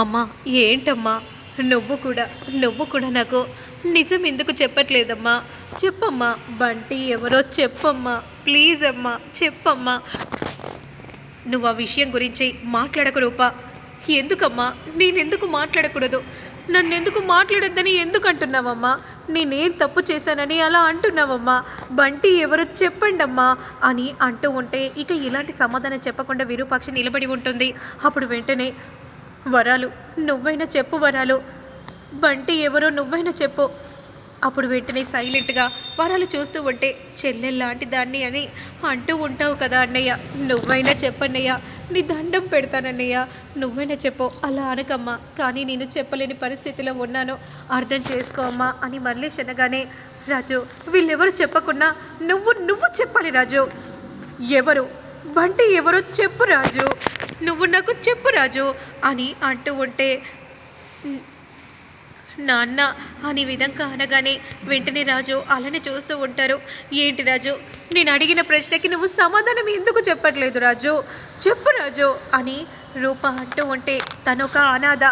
అమ్మా ఏంటమ్మా? నువ్వు కూడా నువ్వు కూడా నాకు నిజం ఎందుకు చెప్పట్లేదమ్మా? చెప్పమ్మా బంటి ఎవరో చెప్పమ్మా ప్లీజ్ అమ్మా చెప్పమ్మా. నువ్వు ఆ విషయం గురించి మాట్లాడకు రూపా. ఎందుకమ్మా? నేనెందుకు మాట్లాడకూడదు? నన్నెందుకు మాట్లాడొద్దని ఎందుకు అంటున్నావమ్మా నేనేం తప్పు చేశానని అలా అంటున్నావమ్మా? బంటి ఎవరో చెప్పండమ్మా అని అంటూ ఉంటే ఇక ఇలాంటి సమాధానం చెప్పకుండా విరూపాక్షి నిలబడి ఉంటుంది. అప్పుడు వెంటనే వరాలు. నువ్వైనా చెప్పు వరాలు. బంటి ఎవరో నువ్వైనా చెప్పు. అప్పుడు వెంటనే సైలెంట్గా వరాలు చూస్తూ ఉంటే చెల్లెల్లాంటి దాన్ని అని అంటూ ఉంటావు కదా అన్నయ్య. నువ్వైనా చెప్పన్నయ్య. నీ దండం పెడతానన్నయ్య. నువ్వైనా చెప్పు. అలా అనకమ్మా. కానీ నేను చెప్పలేని పరిస్థితిలో ఉన్నాను. అర్థం చేసుకో అమ్మా అని మళ్ళీ అనగానే రాజు వీళ్ళెవరు చెప్పకున్నా నువ్వు నువ్వు చెప్పాలి రాజు. ఎవరు? బంటి ఎవరో చెప్పు రాజు. నువ్వు నాకు చెప్పు రాజు అని అంటూ ఉంటే నాన్న అనే విధంగా అనగానే వెంటనే రాజు అలానే చూస్తూ ఉంటారు. ఏంటి రాజు నేను అడిగిన ప్రశ్నకి నువ్వు సమాధానం ఎందుకు చెప్పట్లేదు రాజు? చెప్పు రాజు అని రూప అంటూ ఉంటే తనొక అనాథ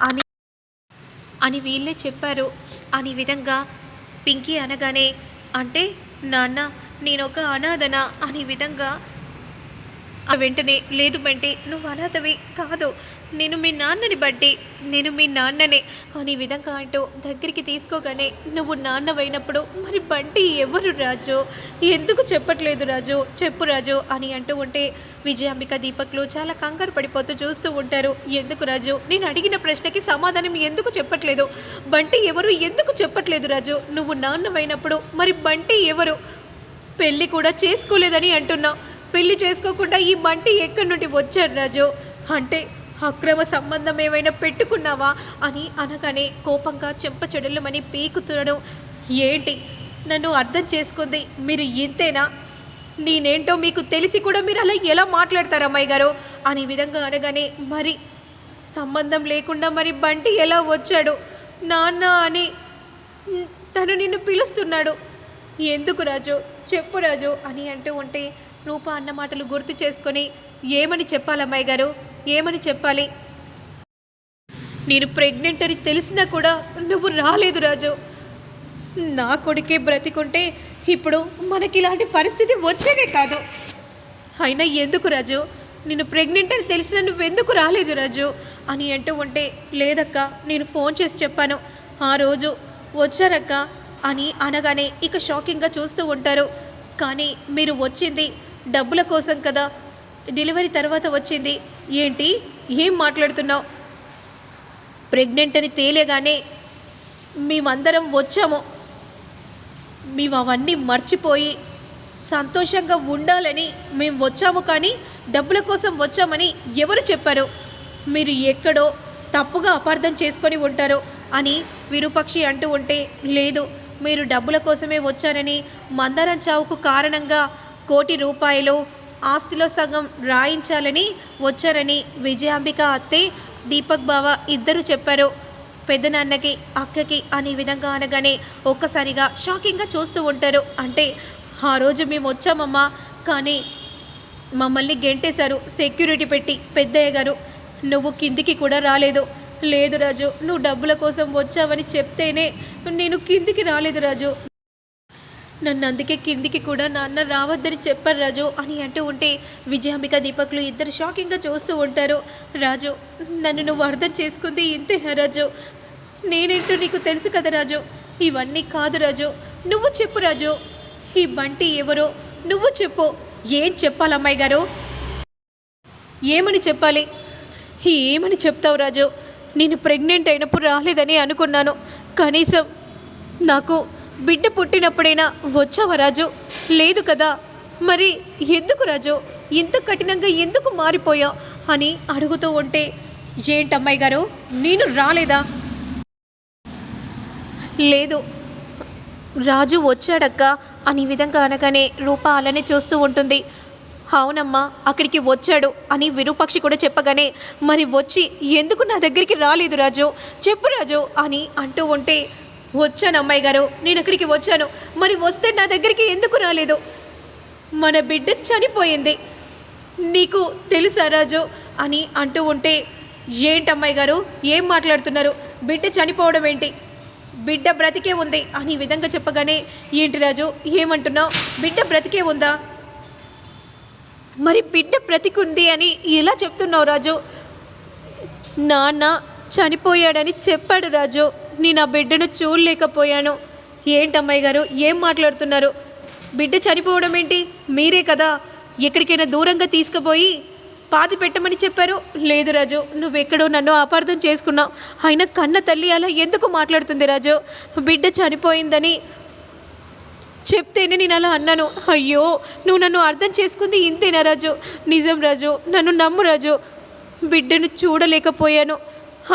అని అని వీళ్ళే చెప్పారు. అని విధంగా పింకీ అనగానే అంటే నాన్న నేను ఒక అనాథన? అనే విధంగా వెంటనే లేదు బంటి నువ్వు అనాథవి కాదు. నేను మీ నాన్నని బట్టి నేను మీ నాన్ననే. అనే విధంగా అంటూ దగ్గరికి తీసుకోగానే నువ్వు నాన్నవైనప్పుడు మరి బంటి ఎవరు రాజు? ఎందుకు చెప్పట్లేదు రాజు? చెప్పు రాజు. అని అంటూ ఉంటే విజయాంబిక దీపక్లు చాలా కంగారు పడిపోతూ చూస్తూ ఉంటారు. ఎందుకు రాజు? నేను అడిగిన ప్రశ్నకి సమాధానం ఎందుకు చెప్పట్లేదు? బంటి ఎవరు? ఎందుకు చెప్పట్లేదు రాజు? నువ్వు నాన్నవైనప్పుడు మరి బంటి ఎవరు? పెళ్ళి కూడా చేసుకోలేదని అంటున్నావు పెళ్ళి చేసుకోకుండా ఈ బంటి ఎక్కడి నుండి వచ్చాడు రాజు? అంటే అక్రమ సంబంధం ఏమైనా పెట్టుకున్నావా? అని అనగానే కోపంగా చెంపచెడులమని పీకుతున్నాడు. ఏంటి? నన్ను అర్థం చేసుకుంది మీరు ఇంతేనా? నేనేంటో మీకు తెలిసి కూడా మీరు అలా ఎలా మాట్లాడతారు అమ్మాయి గారు? అనే విధంగా అనగానే మరి సంబంధం లేకుండా మరి బంటి ఎలా వచ్చాడు? నాన్న అని తను నిన్ను పిలుస్తున్నాడు. ఎందుకు రాజు? చెప్పు రాజు అని అంటూ ఉంటే రూప అన్న మాటలు గుర్తు చేసుకొని ఏమని చెప్పాలి అమ్మాయి గారు? ఏమని చెప్పాలి? నేను ప్రెగ్నెంట్ అని తెలిసినా కూడా నువ్వు రాలేదు రాజు. నా కొడుకే బ్రతికుంటే ఇప్పుడు మనకి ఇలాంటి పరిస్థితి వచ్చేదే కాదు. అయినా ఎందుకు రాజు? నేను ప్రెగ్నెంట్ అని తెలిసిన నువ్వెందుకు రాలేదు రాజు? అని అంటూ ఉంటే లేదక్క నేను ఫోన్ చేసి చెప్పాను. ఆ రోజు వచ్చారక్క అని అనగానే ఇక షాకింగ్గా చూస్తూ ఉంటారు. కానీ మీరు వచ్చింది డబ్బుల కోసం కదా డెలివరీ తర్వాత వచ్చింది. ఏంటి? ఏం మాట్లాడుతున్నావు? ప్రెగ్నెంట్ అని తేలేగానే మేమందరం వచ్చాము. మేము అవన్నీ మర్చిపోయి సంతోషంగా ఉండాలని మేము వచ్చాము కానీ డబ్బుల కోసం వచ్చామని ఎవరు చెప్పారు? మీరు ఎక్కడో తప్పుగా అపార్థం చేసుకొని ఉంటారు అని విరూపక్షి అంటూ ఉంటే లేదు మీరు డబ్బుల కోసమే వచ్చారని మందారం చావుకు కారణంగా కోటి రూపాయలు ఆస్తిలో సగం రాయించాలని వచ్చారని విజయాంబిక అత్తే దీపక్ బావ ఇద్దరు చెప్పారు. పెద్దనాన్నకి అక్కకి అనే విధంగా అనగానే ఒక్కసారిగా షాకింగ్గా చూస్తూ ఉంటారు. అంటే ఆ రోజు మేము వచ్చామమ్మా కానీ మమ్మల్ని గెంటేశారు సెక్యూరిటీ పెట్టి పెద్దయ్య గారు. నువ్వు కిందికి కూడా రాలేదు. లేదు రాజు నువ్వు డబ్బుల కోసం వచ్చావని చెప్తేనే నేను కిందికి రాలేదు రాజు. నన్ను అందుకే కిందికి కూడా నాన్న రావద్దని చెప్పారు రాజు అని అంటూ ఉంటే విజయాంబిక దీపక్లు ఇద్దరు షాకింగ్గా చూస్తూ ఉంటారు. రాజు నన్ను నువ్వు అర్థం చేసుకుంది ఇంతేనా రాజు. నేనేంటో నీకు తెలుసు కదా రాజు. ఇవన్నీ కాదు రాజు. నువ్వు చెప్పు రాజు. ఈ బంటి ఎవరో నువ్వు చెప్పు. ఏం చెప్పాలి అమ్మాయి గారు? ఏమని చెప్పాలి? ఏమని చెప్తావు రాజు? నేను ప్రెగ్నెంట్ అయినప్పుడు రాలేదని అనుకున్నాను. కనీసం నాకు బిడ్డ పుట్టినప్పుడైనా వచ్చావా రాజు? లేదు కదా. మరి ఎందుకు రాజు? ఇంత కఠినంగా ఎందుకు మారిపోయావు అని అడుగుతూ ఉంటే ఏంటమ్మాయి గారు? నేను రాలేదా? లేదు. రాజు వచ్చాడక్క అని విధంగా అనగానే రూప అలానే చూస్తూ ఉంటుంది. అవునమ్మా అక్కడికి వచ్చాడు అని విరూపాక్షి కూడా చెప్పగానే మరి వచ్చి ఎందుకు నా దగ్గరికి రాలేదు రాజు? చెప్పు రాజు అని అంటూ ఉంటే వచ్చాను అమ్మాయి గారు. నేను అక్కడికి వచ్చాను. మరి వస్తే నా దగ్గరికి ఎందుకు రాలేదు? మన బిడ్డ చనిపోయింది. నీకు తెలుసా రాజు? అని అంటూ ఉంటే ఏంటమ్మాయి గారు? ఏం మాట్లాడుతున్నారు? బిడ్డ చనిపోవడం ఏంటి? బిడ్డ బ్రతికే ఉంది అని విధంగా చెప్పగానే ఏంటి రాజు? ఏమంటున్నావు? బిడ్డ బ్రతికే ఉందా? మరి బిడ్డ బ్రతికుంది అని ఎలా చెప్తున్నావు రాజు? నాన్న చనిపోయాడని చెప్పాడు రాజు. నేను ఆ బిడ్డను చూడలేకపోయాను. ఏంటమ్మాయి గారు? ఏం మాట్లాడుతున్నారు? బిడ్డ చనిపోవడం ఏంటి? మీరే కదా ఎక్కడికైనా దూరంగా తీసుకుపోయి పాతి పెట్టమని చెప్పారు. లేదు రాజు నువ్వెక్కడో నన్ను అపార్థం చేసుకున్నావు. అయినా కన్న తల్లి అలా ఎందుకు మాట్లాడుతుంది రాజు? బిడ్డ చనిపోయిందని చెప్తేనే నేను అలా అన్నాను. అయ్యో నువ్వు నన్ను అర్థం చేసుకుంది ఇంతేనా రాజు? నిజం రాజు నన్ను నమ్ము రాజు. బిడ్డను చూడలేకపోయాను.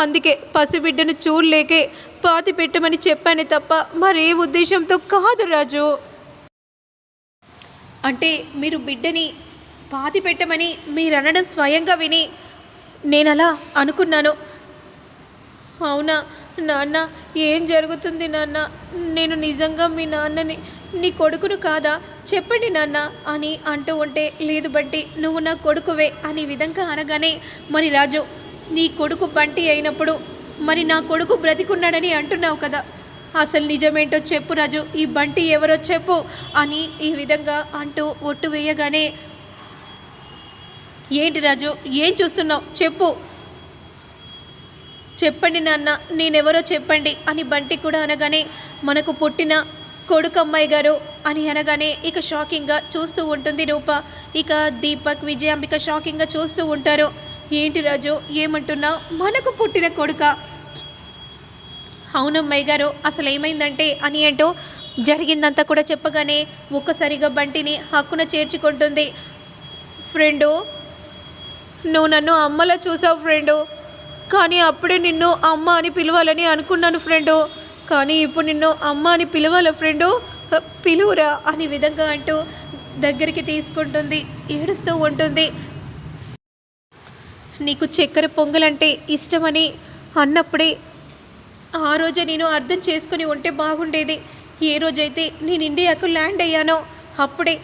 అందుకే పసిబిడ్డను చూడలేకే పాతి పెట్టమని చెప్పానే తప్ప మరే ఉద్దేశంతో కాదు రాజు. అంటే మీరు బిడ్డని పాతి పెట్టమని మీరు అనడం స్వయంగా విని నేను అలా అనుకున్నాను. అవునా నాన్న ఏం జరుగుతుంది నాన్న? నేను నిజంగా మీ నాన్నని నీ కొడుకును కాదా? చెప్పండి నాన్న అని అంటూ ఉంటే లేదు బట్టి నువ్వు నా కొడుకువే అనే విధంగా అనగానే మరి రాజు నీ కొడుకు బంటి అయినప్పుడు మరి నా కొడుకు బ్రతికున్నాడని అంటున్నావు కదా. అసలు నిజమేంటో చెప్పు రాజు ఈ బంటి ఎవరో చెప్పు అని ఈ విధంగా అంటూ ఒట్టు వేయగానే ఏంటి రాజు ఏం చూస్తున్నావు? చెప్పు. చెప్పండి నాన్న నేనెవరో చెప్పండి అని బంటి కూడా అనగానే మనకు పుట్టిన కొడుకు అమ్మాయి గారు అని అనగానే ఇక షాకింగ్గా చూస్తూ ఉంటుంది రూప. ఇక దీపక్ విజయాంబిక షాకింగ్గా చూస్తూ ఉంటారు. ఏంటి రాజు ఏమంటున్నా మనకు పుట్టిన కొడుక. అవునమ్మాయి గారు అసలు ఏమైందంటే అని అంటూ జరిగిందంతా కూడా చెప్పగానే ఒక్కసారిగా బంటిని హక్కున చేర్చుకుంటుంది. ఫ్రెండు నువ్వు నన్ను అమ్మలా చూసావు ఫ్రెండు. కానీ అప్పుడే నిన్ను అమ్మ అని పిలవాలని అనుకున్నాను ఫ్రెండు. కానీ ఇప్పుడు నిన్ను అమ్మ అని పిలవాల ఫ్రెండు? పిలువురా అని విధంగా అంటూ దగ్గరికి తీసుకుంటుంది. ఏడుస్తూ ఉంటుంది. నీకు చక్కెర పొంగలంటే ఇష్టమని అన్నప్పుడే ఆ రోజే నేను అర్థం చేసుకుని ఉంటే బాగుండేది. ఏ రోజైతే నేను ఇండియాకు ల్యాండ్ అయ్యానో అప్పుడే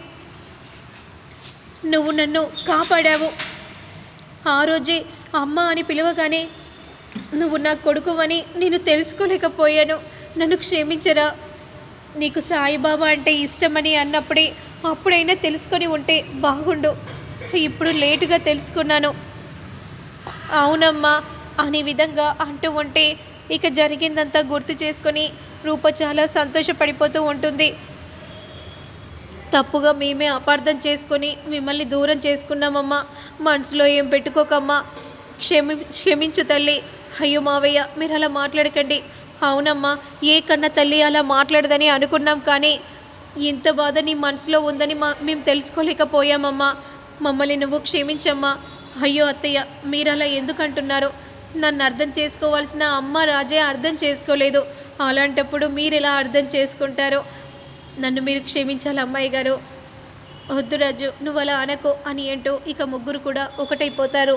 నువ్వు నన్ను కాపాడావు. ఆ రోజే అమ్మ అని పిలవగానే నువ్వు నా కొడుకు అని నేను తెలుసుకోలేకపోయాను. నన్ను క్షమించరా. నీకు సాయిబాబా అంటే ఇష్టమని అన్నప్పుడే అప్పుడైనా తెలుసుకొని ఉంటే బాగుండు. ఇప్పుడు లేటుగా తెలుసుకున్నాను. అవునమ్మా. అనే విధంగా అంటూ ఉంటే ఇక జరిగిందంతా గుర్తు చేసుకొని రూప చాలా సంతోషపడిపోతూ ఉంటుంది. తప్పుగా మేమే అపార్థం చేసుకొని మిమ్మల్ని దూరం చేసుకున్నామమ్మా. మనసులో ఏం పెట్టుకోకమ్మా. క్షమి క్షమించు తల్లి. అయ్యో మావయ్య మీరు అలా మాట్లాడకండి. అవునమ్మా ఏ కన్న తల్లి అలా మాట్లాడదని అనుకున్నాం కానీ ఇంత బాధ నీ మనసులో ఉందని మా మేము తెలుసుకోలేకపోయామమ్మా. మమ్మల్ని నువ్వు క్షమించమ్మా. అయ్యో అత్తయ్య మీరు అలా ఎందుకంటున్నారు? నన్ను అర్థం చేసుకోవాల్సిన అమ్మ రాజే అర్థం చేసుకోలేదు. అలాంటప్పుడు మీరు ఎలా అర్థం చేసుకుంటారో? నన్ను మీరు క్షమించాలి అమ్మాయి గారు. వద్దు రాజు నువ్వు అలా అనకు అని అంటూ ఇక ముగ్గురు కూడా ఒకటైపోతారు.